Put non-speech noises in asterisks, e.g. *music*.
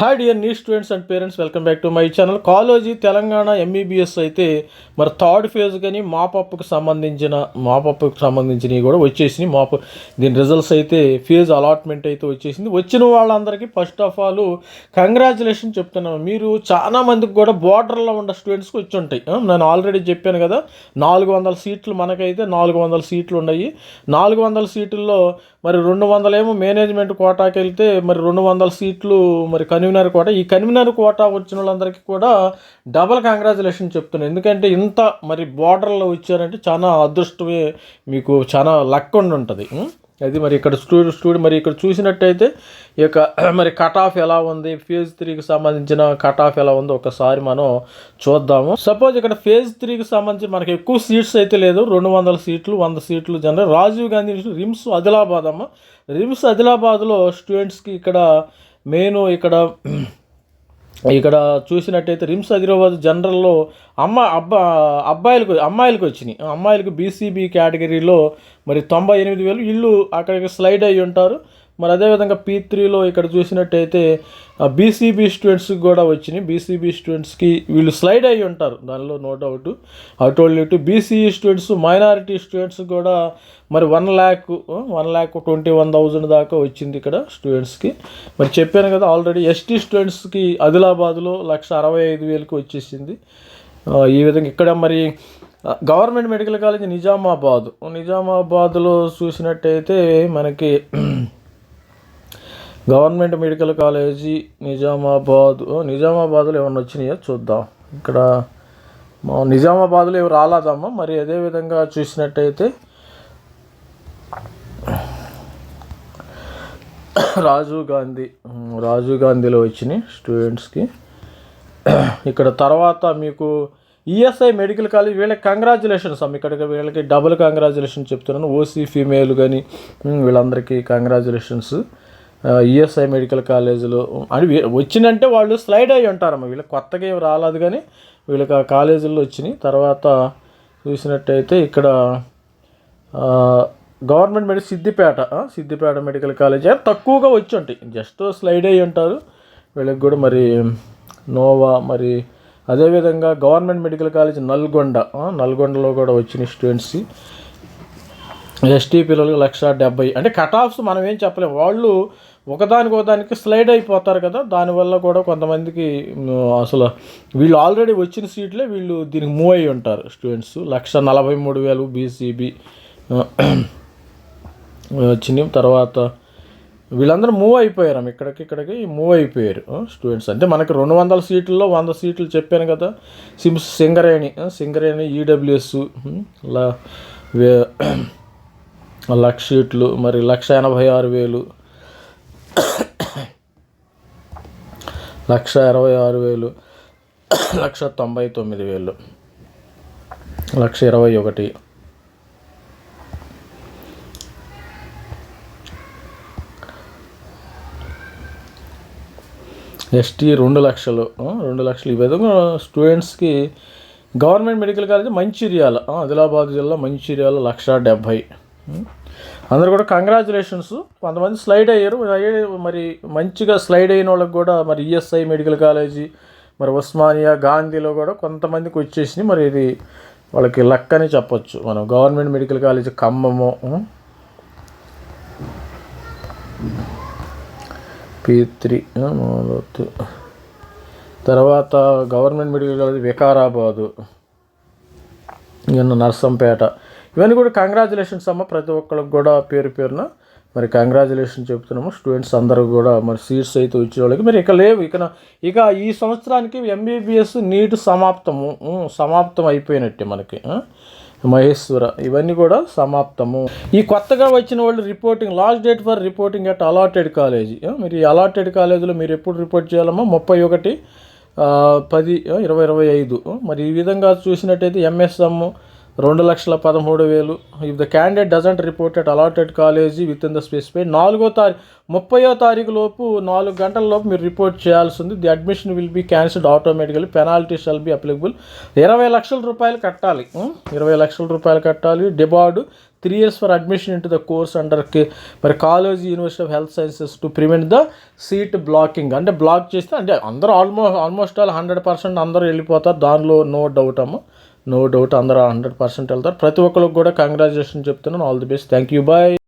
Hi dear new students and parents welcome back to my channel college Telangana MBBS అయితే మరి third phase కానీ మాపప్కి సంబంధించిన మాపప్కి సంబంధించినవి కూడా వచ్చేసినాయి. మాప్ దీని రిజల్ట్స్ అయితే ఫీజ్ అలాట్మెంట్ అయితే వచ్చేసింది. వచ్చిన వాళ్ళందరికీ ఫస్ట్ ఆఫ్ ఆల్ కంగ్రాచులేషన్ చెప్తున్నాను. మీరు చాలా మందికి కూడా బోర్డర్లో ఉన్న స్టూడెంట్స్కి వచ్చి ఉంటాయి. నేను ఆల్రెడీ చెప్పాను కదా నాలుగు వందల సీట్లు మనకైతే నాలుగు వందల సీట్లు ఉన్నాయి. నాలుగు వందల సీట్లలో మరి రెండు వందలేమో మేనేజ్మెంట్ కోటాకి వెళ్తే మరి రెండు వందల సీట్లు మరి కన్వీనర్ కోట. ఈ కన్వీనర్ కోటా వచ్చిన వాళ్ళందరికీ కూడా డబల్ కంగ్రాచులేషన్ చెప్తున్నాను. ఎందుకంటే ఇంత మరి బార్డర్లో వచ్చారంటే చాలా అదృష్టమే మీకు చాలా లక్ ఉండి ఉంటుంది. అది మరి ఇక్కడ స్టూడెంట్ స్టూడెంట్ మరి ఇక్కడ చూసినట్టయితే ఈ యొక్క *clears throat* మరి కట్ ఆఫ్ ఎలా ఉంది? ఫేజ్ త్రీకి సంబంధించిన కట్ ఆఫ్ ఎలా ఉందో ఒకసారి మనం చూద్దాము. సపోజ్ ఇక్కడ ఫేజ్ త్రీకి సంబంధించి మనకి ఎక్కువ సీట్స్ అయితే లేదు. రెండు వందల సీట్లు వంద సీట్లు జనరల్. రాజీవ్ గాంధీ రిమ్స్ ఆదిలాబాద్ అమ్మ. రిమ్స్ ఆదిలాబాద్లో స్టూడెంట్స్కి ఇక్కడ మెయిన్ ఇక్కడ ఇక్కడ చూసినట్టయితే రిమ్స్ హైదరాబాద్ జనరల్లో అమ్మ అబ్బా అబ్బాయిలకు అమ్మాయిలకు వచ్చినాయి. అమ్మాయిలకు బీసీబీ కేటగిరీలో మరి తొంభై ఎనిమిది వేలు ఇల్లు అక్కడికి స్లైడ్ అయ్యి ఉంటారు. మరి అదేవిధంగా పీ త్రీలో ఇక్కడ చూసినట్టయితే బీసీబీ స్టూడెంట్స్కి కూడా వచ్చినాయి. బీసీబీ స్టూడెంట్స్కి వీళ్ళు స్లైడ్ అయ్యి ఉంటారు. దానిలో నో డౌట్ అటోల్ ఇటు బీసీఈ స్టూడెంట్స్ మైనారిటీ స్టూడెంట్స్ కూడా మరి one lakh one lakh twenty one thousand దాకా వచ్చింది ఇక్కడ స్టూడెంట్స్కి మరి చెప్పాను కదా ఆల్రెడీ ఎస్టీ స్టూడెంట్స్కి ఆదిలాబాద్లో లక్ష అరవై ఐదు వేలకు వచ్చేసింది. ఈ విధంగా ఇక్కడ మరి గవర్నమెంట్ మెడికల్ కాలేజ్ నిజామాబాద్. నిజామాబాద్లో చూసినట్టయితే మనకి గవర్నమెంట్ మెడికల్ కాలేజీ నిజామాబాద్. నిజామాబాద్లో ఏమన్నా వచ్చినాయో? చూద్దాం. ఇక్కడ నిజామాబాద్లో ఏమి రాలేదమ్మా. మరి అదేవిధంగా చూసినట్టయితే రాజీవ్ గాంధీ రాజీవ్ గాంధీలో వచ్చినాయి స్టూడెంట్స్కి. ఇక్కడ తర్వాత మీకు ఈఎస్ఐ మెడికల్ కాలేజ్ వీళ్ళకి కంగ్రాచులేషన్స్ అమ్మ. ఇక్కడ వీళ్ళకి డబుల్ కంగ్రాచులేషన్ చెప్తున్నాను. ఓసీ ఫీమేల్ కానీ వీళ్ళందరికీ కంగ్రాచులేషన్స్ ఈఎస్ఐ మెడికల్ కాలేజీలు అని వీ- వచ్చిందంటే వాళ్ళు స్లైడ్ అయ్యి ఉంటారమ్మ. వీళ్ళకి కొత్తగా ఏం రాలేదు కానీ వీళ్ళకి ఆ కాలేజీల్లో వచ్చినాయి. తర్వాత చూసినట్టయితే ఇక్కడ government medical Siddipet Siddipet medical college తక్కువగా వచ్చి ఉంటాయి. జస్ట్ స్లైడ్ అయ్యి ఉంటారు. వీళ్ళకి కూడా మరి నోవా మరి అదేవిధంగా గవర్నమెంట్ మెడికల్ కాలేజ్ నల్గొండ నల్గొండలో కూడా వచ్చిన స్టూడెంట్స్ ఎస్టీ పిల్లలకు లక్ష డెబ్బై అంటే కట్ ఆఫ్స్ మనం ఏం చెప్పలేము వాళ్ళు ఒకదానికి ఒకదానికి స్లైడ్ అయిపోతారు కదా దానివల్ల కూడా కొంతమందికి అసలు వీళ్ళు ఆల్రెడీ వచ్చిన సీట్లే వీళ్ళు దీనికి మూవ్ అయ్యి ఉంటారు స్టూడెంట్స్ లక్ష నలభై మూడు వేలు బీసీబీ వచ్చినాయి తర్వాత వీళ్ళందరూ మూవ్ అయిపోయారు ఇక్కడికి ఇక్కడికి మూవ్ అయిపోయారు స్టూడెంట్స్ అంటే మనకి రెండు వందల సీట్లలో వంద సీట్లు చెప్పాను కదా సిమ్స్ సింగరేణి సింగరేణి ఈడబ్ల్యూఎస్ లక్ష సీట్లు మరి లక్ష ఎనభై ఆరు వేలు లక్ష ఇరవై ఆరు వేలు లక్ష తొంభై తొమ్మిది వేలు లక్ష ఇరవై ఒకటి. ఎస్టీ రెండు లక్షలు రెండు లక్షలు. ఈ విధంగా స్టూడెంట్స్కి government medical college Mancherial Adilabad జిల్లా మంచిర్యాల లక్ష డెబ్భై. అందరూ కూడా కంగ్రాచులేషన్స్ కొంతమంది స్లైడ్ అయ్యారు. అయ్యే- మరి మంచిగా స్లైడ్ అయిన వాళ్ళకి కూడా మరి ఈఎస్ఐ మెడికల్ కాలేజీ మరి ఉస్మానియా గాంధీలో కూడా కొంతమందికి వచ్చేసింది మరి ఇది వాళ్ళకి లక్ అని చెప్పొచ్చు. మనం government medical college Khammam P three తర్వాత గవర్నమెంట్ మెడికల్ కాలేజ్ వికారాబాదు ఇవన్నీ నర్సంపేట. ఇవన్నీ కూడా కంగ్రాచులేషన్స్ అమ్మ. ప్రతి ఒక్కరికి కూడా పేరు పేరున మరి కంగ్రాచులేషన్ చెప్తున్నాము. స్టూడెంట్స్ అందరూ కూడా మరి సీట్స్ అయితే వచ్చే వాళ్ళకి మరి ఇక లేవు. ఇక ఇక ఈ సంవత్సరానికి ఎంబీబీఎస్ నీట్ సమాప్తము. సమాప్తం అయిపోయినట్టే మనకి. మహేశ్వర ఇవన్నీ కూడా సమాప్తము. ఈ కొత్తగా వచ్చిన వాళ్ళు reporting last date for reporting at allotted college మీరు ఈ అలాటెడ్ కాలేజీలో మీరు ఎప్పుడు రిపోర్ట్ చేయాలమ్మా? ముప్పై ఒకటి పది ఇరవై ఇరవై ఐదు. మరి ఈ విధంగా చూసినట్టయితే ఎంఎస్ఎమ్ రెండు లక్షల పదమూడు వేలు. If the candidate doesn't reported allotted college with in the specify నాలుగో తారీఖు ముప్పయో తారీఖు లోపు నాలుగు గంటల లోపు మీరు రిపోర్ట్ చేయాల్సి ఉంది the admission will be cancelled automatically penalty shall be applicable ఇరవై లక్షల రూపాయలు కట్టాలి. Hmm? ఇరవై లక్షల రూపాయలు కట్టాలి. Debarred three years for admission into the course under మరి college university of health sciences to prevent the seat blocking అంటే బ్లాక్ చేస్తే అంటే అందరూ almost almost all hundred percent అందరూ వెళ్ళిపోతారు. దానిలో నో డౌట్ అమ్మ. నో డౌట్ అందరూ హండ్రెడ్ పర్సెంట్ వెళ్తారు. ప్రతి ఒక్కరికి కూడా కంగ్రాచులేషన్ చెప్తున్నాను. All the best thank you bye